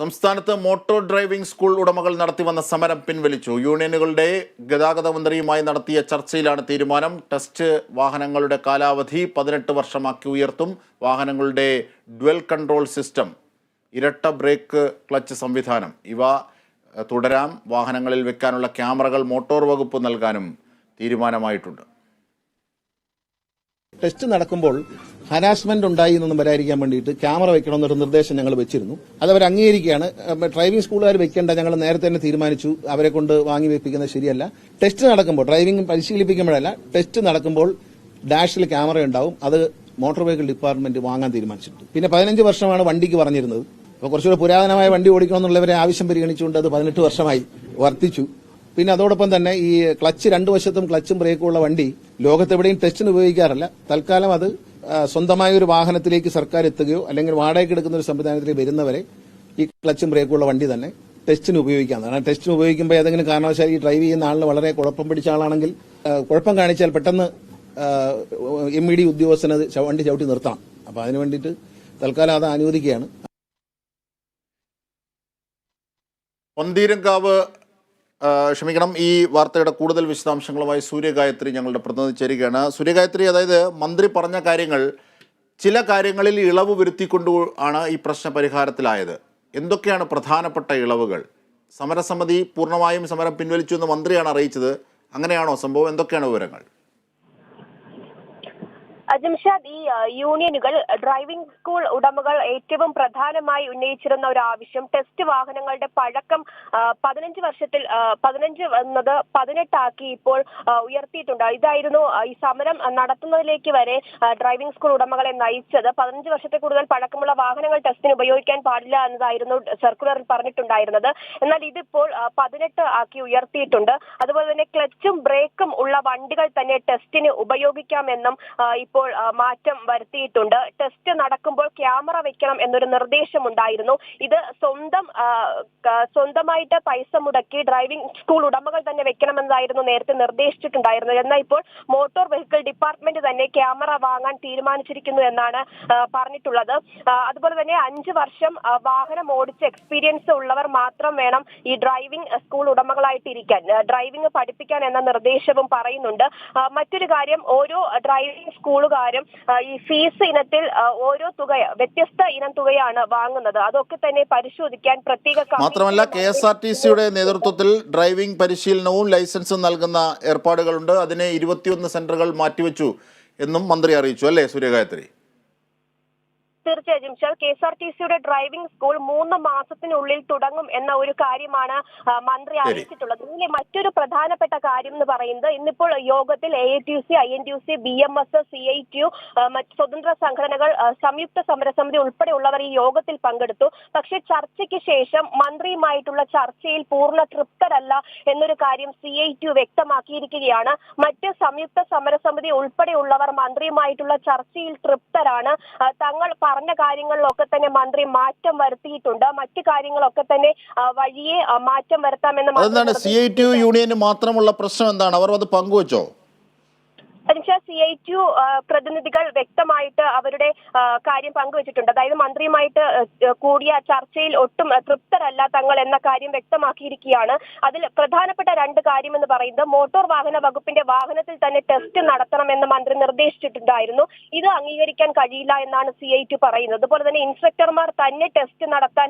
സംസ്ഥാനത്ത് motor driving school ഉടമകൾ നടത്തി വന്ന സമരം പിൻവലിച്ചു. യൂണിയനുകളുടെ ഗതാഗത മന്ത്രിയുമായി നടത്തിയ ചർച്ചയിലാണ് തീരുമാനം. ടെസ്റ്റ് വാഹനങ്ങളുടെ കാലാവധി പതിനെട്ട് വർഷമാക്കി ഉയർത്തും. വാഹനങ്ങളുടെ ഡ്വൽ കൺട്രോൾ സിസ്റ്റം ഇരട്ട ബ്രേക്ക് ക്ലച്ച് സംവിധാനം ഇവ തുടരാം. വാഹനങ്ങളിൽ വെക്കാനുള്ള ക്യാമറകൾ മോട്ടോർ വകുപ്പ് നൽകാനും തീരുമാനമായിട്ടുണ്ട്. ടെസ്റ്റ് നടക്കുമ്പോൾ ഹരാസ്മെന്റ് ഉണ്ടായി എന്നൊന്നും വരാതിരിക്കാൻ വേണ്ടിയിട്ട് ക്യാമറ വെക്കണമെന്നൊരു നിർദ്ദേശം ഞങ്ങൾ വെച്ചിരുന്നു. അത് അവർ അംഗീകരിക്കുകയാണ്. ഡ്രൈവിംഗ് സ്കൂളുകാർ വെക്കേണ്ട ഞങ്ങൾ നേരത്തെ തന്നെ തീരുമാനിച്ചു. അവരെ കൊണ്ട് വാങ്ങി വെപ്പിക്കുന്നത് ശരിയല്ല. ടെസ്റ്റ് നടക്കുമ്പോൾ ഡ്രൈവിംഗ് പരിശീലിപ്പിക്കുമ്പോഴല്ല ടെസ്റ്റ് നടക്കുമ്പോൾ ഡാഷിൽ ക്യാമറ ഉണ്ടാവും. അത് മോട്ടോർ വെഹിക്കിൾ ഡിപ്പാർട്ട്മെന്റ് വാങ്ങാൻ തീരുമാനിച്ചിട്ടുണ്ട്. പിന്നെ പതിനഞ്ച് വർഷമാണ് വണ്ടിക്ക് പറഞ്ഞിരുന്നത്. അപ്പോൾ കുറച്ചുകൂടെ പുരാതനമായ വണ്ടി ഓടിക്കണമെന്നുള്ളവരെ ആവശ്യം പരിഗണിച്ചുകൊണ്ട് അത് പതിനെട്ട് വർഷമായി വർദ്ധിച്ചു പിന്നെ അതോടൊപ്പം തന്നെ ഈ ക്ലച്ച് രണ്ടു വശത്തും ക്ലച്ചും ബ്രേക്കും ഉള്ള വണ്ടി ലോകത്തെവിടെയും ടെസ്റ്റിന് ഉപയോഗിക്കാറില്ല. തൽക്കാലം അത് സ്വന്തമായ ഒരു വാഹനത്തിലേക്ക് സർക്കാർ എത്തുകയോ അല്ലെങ്കിൽ വാടകയ്ക്ക് എടുക്കുന്ന ഒരു സംവിധാനത്തിലേക്ക് വരുന്നവരെ ഈ ക്ലച്ചും ബ്രേക്കും ഉള്ള വണ്ടി തന്നെ ടെസ്റ്റിന് ഉപയോഗിക്കാവുന്നതാണ്. കാരണം ടെസ്റ്റിന് ഉപയോഗിക്കുമ്പോൾ ഏതെങ്കിലും കാരണവശാൽ ഈ ഡ്രൈവ് ചെയ്യുന്ന ആളിന് വളരെ കുഴപ്പം പിടിച്ച ആളാണെങ്കിൽ കുഴപ്പം കാണിച്ചാൽ പെട്ടെന്ന് എം ഇ ഡി ഉദ്യോഗസ്ഥന് വണ്ടി ചവിട്ടി നിർത്താം. അപ്പോൾ അതിനു വേണ്ടിയിട്ട് തൽക്കാലം അത് അനുവദിക്കുകയാണ്. പൊന്തീരങ്കാവ് ക്ഷമിക്കണം ഈ വാർത്തയുടെ കൂടുതൽ വിശദാംശങ്ങളുമായി സൂര്യഗായത്രി ഞങ്ങളുടെ പ്രതിനിധി ചേരുകയാണ്. സൂര്യഗായത്രി അതായത് മന്ത്രി പറഞ്ഞ കാര്യങ്ങൾ ചില കാര്യങ്ങളിൽ ഇളവ് വരുത്തിക്കൊണ്ട് ആണ് ഈ പ്രശ്ന പരിഹാരത്തിലായത് എന്തൊക്കെയാണ് പ്രധാനപ്പെട്ട ഇളവുകൾ? സമരസമിതി പൂർണമായും സമരം പിൻവലിച്ചു എന്ന് മന്ത്രിയാണ് അറിയിച്ചത്. അങ്ങനെയാണോ സംഭവം? എന്തൊക്കെയാണ് വിവരങ്ങൾ? അജംഷാദ് ഈ യൂണിയനുകൾ ഡ്രൈവിംഗ് സ്കൂൾ ഉടമകൾ ഏറ്റവും പ്രധാനമായി ഉന്നയിച്ചിരുന്ന ഒരു ആവശ്യം. ടെസ്റ്റ് വാഹനങ്ങളുടെ പഴക്കം പതിനഞ്ച് വർഷത്തിൽ പതിനഞ്ച് എന്നത് പതിനെട്ടാക്കി ഇപ്പോൾ ഉയർത്തിയിട്ടുണ്ട്. ഇതായിരുന്നു ഈ സമരം നടത്തുന്നതിലേക്ക് വരെ ഡ്രൈവിംഗ് സ്കൂൾ ഉടമകളെ നയിച്ചത്. പതിനഞ്ച് വർഷത്തെ കൂടുതൽ പഴക്കമുള്ള വാഹനങ്ങൾ ടെസ്റ്റിന് ഉപയോഗിക്കാൻ പാടില്ല എന്നതായിരുന്നു സർക്കുലറിൽ പറഞ്ഞിട്ടുണ്ടായിരുന്നത്. എന്നാൽ ഇതിപ്പോൾ പതിനെട്ട് ആക്കി ഉയർത്തിയിട്ടുണ്ട്. അതുപോലെ തന്നെ ക്ലച്ചും ബ്രേക്കും ഉള്ള വണ്ടികൾ തന്നെ ടെസ്റ്റിന് ഉപയോഗിക്കാമെന്നും ആ, മാറ്റം വരുത്തിയിട്ടുണ്ട്. ടെസ്റ്റ് നടക്കുമ്പോൾ ക്യാമറ വെക്കണം എന്നൊരു നിർദ്ദേശം ഉണ്ടായിരുന്നു ഇത് സ്വന്തം സ്വന്തമായിട്ട് പൈസ മുടക്കി ഡ്രൈവിംഗ് സ്കൂൾ ഉടമകൾ തന്നെ വെക്കണമെന്നായിരുന്നു നേരത്തെ നിർദ്ദേശിച്ചിട്ടുണ്ടായിരുന്നത്. എന്നാൽ ഇപ്പോൾ മോട്ടോർ വെഹിക്കിൾ ഡിപ്പാർട്ട്മെന്റ് തന്നെ ക്യാമറ വാങ്ങാൻ തീരുമാനിച്ചിരിക്കുന്നു എന്നാണ് പറഞ്ഞിട്ടുള്ളത്. അതുപോലെ തന്നെ അഞ്ച് വർഷം വാഹനം ഓടിച്ച എക്സ്പീരിയൻസ് ഉള്ളവർ മാത്രം വേണം ഈ ഡ്രൈവിംഗ് സ്കൂൾ ഉടമകളായിട്ട് ഇരിക്കാൻ ഡ്രൈവിംഗ് പഠിപ്പിക്കാൻ എന്ന നിർദ്ദേശവും പറയുന്നുണ്ട്. മറ്റൊരു കാര്യം ഓരോ ഡ്രൈവിംഗ് സ്കൂളുകാരും ആ, ഈ ഫീസ് ഇനത്തിൽ ഓരോ തുക വ്യത്യസ്ത ഇനം തുകയാണ് വാങ്ങുന്നത്. അതൊക്കെ തന്നെ പരിശോധിക്കാൻ പ്രത്യേക മാത്രമല്ല കെ എസ് ആർ ടി സിയുടെ നേതൃത്വത്തിൽ ഡ്രൈവിംഗ് പരിശീലനവും ലൈസൻസും നൽകുന്ന ഏർപ്പാടുകളുണ്ട്. അതിനെ ഇരുപത്തിയൊന്ന് സെന്ററുകൾ മാറ്റിവെച്ചു എന്നും മന്ത്രി അറിയിച്ചു. അല്ലേ സൂര്യഗായത്രി തീർച്ചയായും. കെ എസ് ആർ ടി സിയുടെ ഡ്രൈവിംഗ് സ്കൂൾ മൂന്ന് മാസത്തിനുള്ളിൽ തുടങ്ങും എന്ന ഒരു കാര്യമാണ് മന്ത്രി അറിയിച്ചിട്ടുള്ളത് ഇതിലെ മറ്റൊരു പ്രധാനപ്പെട്ട കാര്യം എന്ന് പറയുന്നത് ഇന്നിപ്പോൾ യോഗത്തിൽ A T U C I N T U C B M S C I T U മറ്റ് സ്വതന്ത്ര സംഘടനകൾ സംയുക്ത സമരസമിതി ഉൾപ്പെടെയുള്ളവർ ഈ യോഗത്തിൽ പങ്കെടുത്തു. പക്ഷേ ചർച്ചയ്ക്ക് ശേഷം മന്ത്രിയുമായിട്ടുള്ള ചർച്ചയിൽ പൂർണ തൃപ്തരല്ല എന്നൊരു കാര്യം സി ഐ ടി യു വ്യക്തമാക്കിയിരിക്കുകയാണ്. മറ്റ് സംയുക്ത സമരസമിതി ഉൾപ്പെടെയുള്ളവർ മന്ത്രിയുമായിട്ടുള്ള ചർച്ചയിൽ തൃപ്തരാണ്. തങ്ങൾ തങ്ങൾ പറഞ്ഞ കാര്യങ്ങളിലൊക്കെ തന്നെ മന്ത്രി മാറ്റം വരുത്തിയിട്ടുണ്ട്. മറ്റു കാര്യങ്ങളൊക്കെ തന്നെ വഴിയെ മാറ്റം വരുത്താമെന്ന് അതെന്താണ്? സി ഐ ടി യു യൂണിയന് മാത്രമുള്ള പ്രശ്നം എന്താണ്? അവർ അത് പങ്കുവച്ചോ? അതിനുശേഷം സി ഐ ടി പ്രതിനിധികൾ വ്യക്തമായിട്ട് അവരുടെ കാര്യം പങ്കുവച്ചിട്ടുണ്ട്. അതായത് മന്ത്രിയുമായിട്ട് കൂടിയ ചർച്ചയിൽ ഒട്ടും തൃപ്തരല്ല തങ്ങൾ എന്ന കാര്യം വ്യക്തമാക്കിയിരിക്കുകയാണ്. അതിൽ പ്രധാനപ്പെട്ട രണ്ട് കാര്യം എന്ന് പറയുന്നത് മോട്ടോർ വാഹന വകുപ്പിന്റെ വാഹനത്തിൽ തന്നെ ടെസ്റ്റ് നടത്തണമെന്ന് മന്ത്രി നിർദ്ദേശിച്ചിട്ടുണ്ടായിരുന്നു. ഇത് അംഗീകരിക്കാൻ കഴിയില്ല എന്നാണ് സി ഐ ടി പറയുന്നത്. അതുപോലെ തന്നെ ഇൻസ്പെക്ടർമാർ തന്നെ ടെസ്റ്റ് നടത്താൻ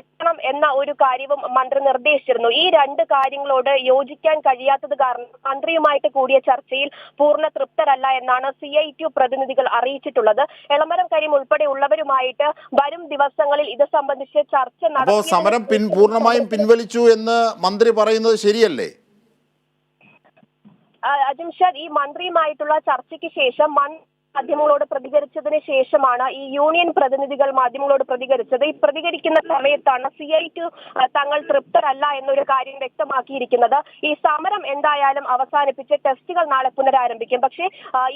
എത്തണം എന്ന ഒരു കാര്യവും മന്ത്രി നിർദ്ദേശിച്ചിരുന്നു. ഈ രണ്ട് കാര്യങ്ങളോട് യോജിക്കാൻ കഴിയാത്തത് കാരണം മന്ത്രിയുമായിട്ട് കൂടിയ ചർച്ചയിൽ പൂർണ തൃപ്തരല്ല എന്നാണ് സി ഐ ടി പ്രതിനിധികൾ അറിയിച്ചിട്ടുള്ളത്. എളമരം കരീം ഉൾപ്പെടെ ഉള്ളവരുമായിട്ട് വരും ദിവസങ്ങളിൽ ഇത് സംബന്ധിച്ച് ചർച്ച നടത്തി സമരം പിൻ പൂർണമായും പിൻവലിച്ചു എന്ന് മന്ത്രി പറയുന്നത് ശരിയല്ലേ? അജിംഷാദ് ഈ മന്ത്രിയുമായിട്ടുള്ള ചർച്ചയ്ക്ക് ശേഷം മന്ത്രി മാധ്യമങ്ങളോട് പ്രതികരിച്ചതിന് ശേഷമാണ് ഈ യൂണിയൻ പ്രതിനിധികൾ മാധ്യമങ്ങളോട് പ്രതികരിച്ചത്. ഈ പ്രതികരിക്കുന്ന സമയത്താണ് സി ഐ ടു തങ്ങൾ തൃപ്തരല്ല എന്നൊരു കാര്യം വ്യക്തമാക്കിയിരിക്കുന്നത്. ഈ സമരം എന്തായാലും അവസാനിപ്പിച്ച് ടെസ്റ്റുകൾ നാളെ പുനരാരംഭിക്കും. പക്ഷേ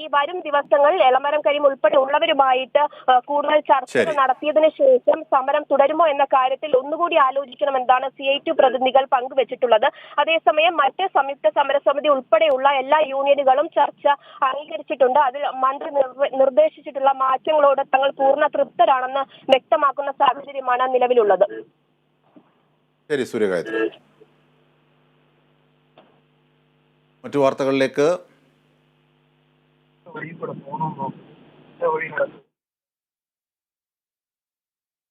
ഈ വരും ദിവസങ്ങളിൽ എളമരം കരീം ഉൾപ്പെടെ ഉള്ളവരുമായിട്ട് കൂടുതൽ ചർച്ചകൾ നടത്തിയതിന് ശേഷം സമരം തുടരുമോ എന്ന കാര്യത്തിൽ ഒന്നുകൂടി ആലോചിക്കണമെന്നാണ് സി ഐ ടു പ്രതിനിധികൾ പങ്കുവച്ചിട്ടുള്ളത്. അതേസമയം മറ്റ് സംയുക്ത സമരസമിതി ഉൾപ്പെടെയുള്ള എല്ലാ യൂണിയനുകളും ചർച്ച അംഗീകരിച്ചിട്ടുണ്ട്. അതിൽ മന്ത്രി നിർദ്ദേശിച്ചിട്ടുള്ള മാറ്റങ്ങളോട് തങ്ങൾ പൂർണ തൃപ്തരാണെന്ന് വ്യക്തമാക്കുന്ന സാഹചര്യമാണ് നിലവിലുള്ളത്. ശരി സൂര്യഗായത്രി മറ്റു വാർത്തകളിലേക്ക്